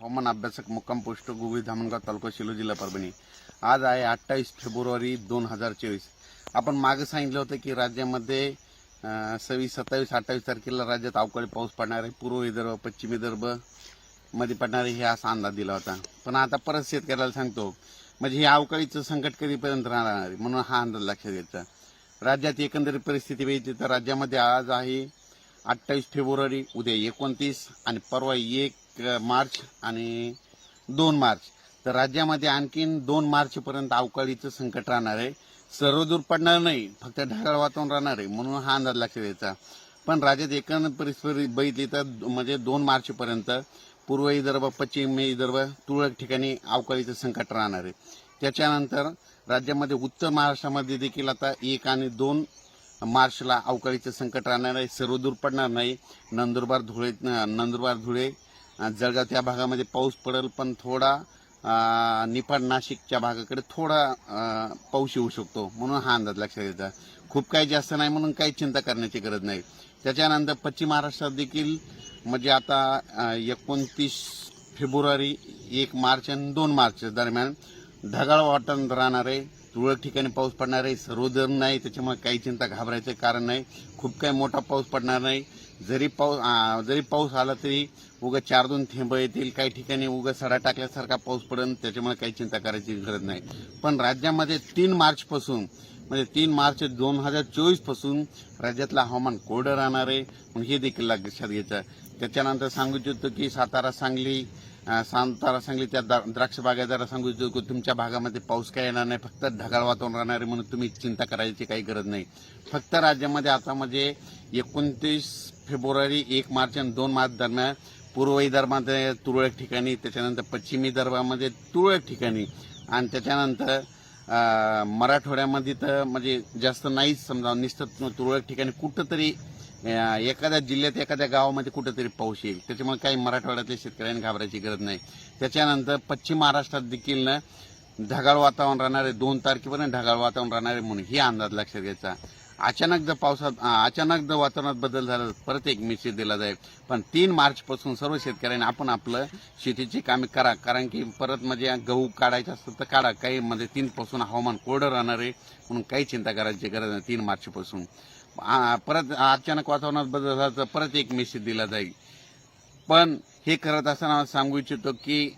हवामान अभ्यासक मुक्काम पोस्ट गुगळी धामणगाव तालुका शिलो जिल्हा परभणी. आज आहे अठ्ठावीस फेब्रुवारी दोन हजार चोवीस. आपण मागे सांगितलं होतं की राज्यामध्ये सव्वीस सत्तावीस अठ्ठावीस तारखेला राज्यात अवकाळी पाऊस पडणार आहे. पूर्व विदर्भ पश्चिम विदर्भमध्ये पडणार आहे हे असा अंदाज दिला होता. पण आता परत शेतकऱ्याला सांगतो म्हणजे हे अवकाळीचं संकट कधीपर्यंत राहणार आहे म्हणून हा अंदाज लक्षात घ्यायचा. राज्यात एकंदरीत परिस्थिती बघितली तर राज्यामध्ये आज आहे अठ्ठावीस फेब्रुवारी उद्या एकोणतीस आणि परवा एक मार्च आणि दोन मार्च. तर राज्यामध्ये आणखीन दोन मार्चपर्यंत अवकाळीचं संकट राहणार आहे. सर्वदूर पडणार नाही फक्त ढगाळ वातावरण राहणार आहे म्हणून हा अंदाज लक्षात द्यायचा पण राज्यात एकंदर परिस्थिती बघितली तर म्हणजे दोन मार्चपर्यंत पूर्व विदर्भ पश्चिम विदर्भ तुरळक ठिकाणी अवकाळीचं संकट राहणार आहे. त्याच्यानंतर राज्यामध्ये उत्तर महाराष्ट्रामध्ये देखील आता एक आणि दोन मार्चला अवकाळीचं संकट राहणार आहे. सर्वदूर पडणार नाही. नंदुरबार धुळे नंदुरबार धुळे जळगाव त्या भागामध्ये पाऊस पडेल पण थोडा निफाड नाशिकच्या भागाकडे थोडा पाऊस येऊ शकतो म्हणून हा अंदाज लक्षात येतो खूप काही जास्त नाही म्हणून काही चिंता करण्याची गरज नाही. त्याच्यानंतर पश्चिम महाराष्ट्रात देखील म्हणजे आता एकोणतीस फेब्रुवारी एक मार्च आणि दोन मार्च दरम्यान ढगाळ वाटण राहणार आहे. तुरळक ठिकाणी पाऊस पडणार आहे सर्वदर नाही त्याच्यामुळे काही चिंता घाबरायचं कारण नाही. खूप काही मोठा पाऊस पडणार नाही. जरी पाऊस जरी पाऊस आला तरी उगा चार दोन थेंब येतील काही ठिकाणी उगा सडा टाकल्यासारखा पाऊस पडेल त्याच्यामुळे काही चिंता करायची गरज नाही. पण राज्यामध्ये तीन मार्चपासून म्हणजे तीन मार्च दोन हजार चोवीसपासून राज्यातलं हवामान कोरडं राहणार आहे. म्हणून हे देखील लक्षात घ्यायचं त्याच्यानंतर सांगू इच्छितो की सातारा सांगली अं, सांगली त्या द्राक्ष बागायदारा सांगू इच्छितो की तुमच्या भागामध्ये पाऊस काय येणार नाही फक्त ढगाळ वातावरण राहणार आहे म्हणून तुम्ही चिंता करायची काही गरज नाही. फक्त राज्यामध्ये आता म्हणजे एकोणतीस फेब्रुवारी एक मार्च आणि दोन मार्च दरम्यान पूर्व विदर्भामध्ये तुरळक ठिकाणी त्याच्यानंतर पश्चिम विदर्भामध्ये तुरळक ठिकाणी आणि त्याच्यानंतर मराठवाड्यामध्ये तर म्हणजे जास्त नाहीच समजा नुसतं तुरळक ठिकाणी कुठंतरी एखाद्या जिल्ह्यात एखाद्या गावामध्ये कुठंतरी पाऊस येईल. त्याच्यामुळे काही मराठवाड्यातल्या शेतकऱ्यांनी घाबरायची गरज नाही. त्याच्यानंतर पश्चिम महाराष्ट्रात देखील ना ढगाळ वातावरण राहणारे दोन तारखेपर्यंत ढगाळ वातावरण राहणारे म्हणून ही अंदाज लक्षात घ्यायचा. अचानक जर पावसात अचानक जर वातावरणात बदल झाला तर परत एक मेसेज दिला जाईल. पण तीन मार्चपासून सर्व शेतकऱ्यांनी आपण आपलं शेतीची कामे करा. कारण की परत म्हणजे गहू काढायचं असतं तर काढा. काही म्हणजे तीनपासून हवामान कोरडं राहणार आहे म्हणून काही चिंता करायची गरज नाही. तीन मार्चपासून. परत अचानक वातावरणात बदल झाला तर परत एक मेसेज दिला जाईल. पण हे करत असताना सांगू इच्छितो की